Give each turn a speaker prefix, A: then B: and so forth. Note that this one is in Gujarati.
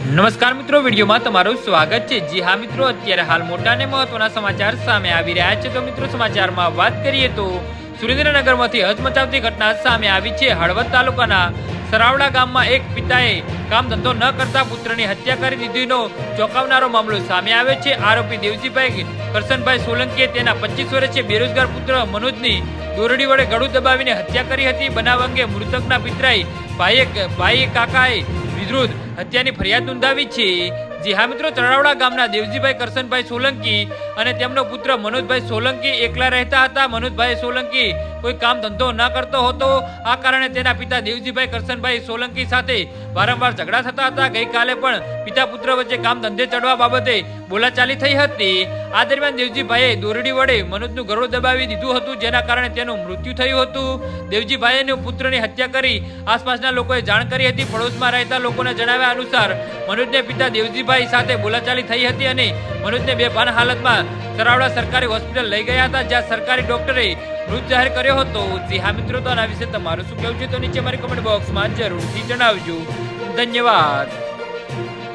A: નમસ્કાર મિત્રો, વિડીયોમાં તમારું સ્વાગત છે. જી હા મિત્રો, અત્યારે હાલ મોટા અને મહત્વના સમાચાર સામે આવી રહ્યા છે. તો મિત્રો, સમાચારમાં વાત કરીએ તો સુરેન્દ્રનગરમાંથી હચમચાવતી ઘટના સામે આવી છે. હળવદ તાલુકાના સરાવડા ગામમાં એક પિતાએ કામ ધંધો ન કરતા પુત્રની હત્યા કરી દીધીનો ચોંકાવનારો મામલો સામે આવ્યો છે. આરોપી દેવજીભાઈ કરશનભાઈ સોલંકીએ તેના પચીસ વર્ષે બેરોજગાર પુત્ર મનોજની દોરડી વડે ગળું દબાવીને હત્યા કરી હતી. બનાવ અંગે મૃતકના પિતરાએ ભાઈએ ભાઈ કાકાએ વિરુદ્ધ હત્યાની ફરિયાદ નોંધાવી છે. જી હા મિત્રો, તળાવડા ગામના દેવજીભાઈ કરશનભાઈ સોલંકી અને તેમનો પુત્ર મનોજભાઈ સોલંકી એકલા રહેતા હતા. મનોજભાઈ સોલંકી કોઈ કામ ધંધો ન કરતો હતો. આ કારણે તેના પિતા દેવજીભાઈ કરશનભાઈ સોલંકી સાથે વારંવાર ઝઘડા થતા હતા. ગઈકાલે પણ પિતા પુત્ર વચ્ચે કામ ધંધે ચડવા બાબતે બોલાચાલી થઈ હતી. આ દરમિયાન દેવજીભાઈએ દોરડી વડે મનોજનું ગળું દબાવી દીધું હતું, જેના કારણે તેનું મૃત્યુ થયું હતું. દેવજીભાઈએ પુત્રની હત્યા કરી આસપાસના લોકોએ જાણ કરી હતી. પડોશમાં રહેતા લોકોને જણાવ્યા અનુસાર મનોજને પિતા દેવજીભાઈ સાથે બોલાચાલી થઈ હતી અને મનોજને બેભાન હાલતમાં સરાવડા સરકારી હોસ્પિટલ લઈ ગયા હતા, જ્યાં સરકારી ડોક્ટરે મૃત જાહેર કર્યો હતો. જી હા મિત્રો, તો આના વિશે તમારું શું કહેવું છે તો નીચે મારી કમેન્ટ બોક્સમાં જરૂરથી જણાવજો. ધન્યવાદ.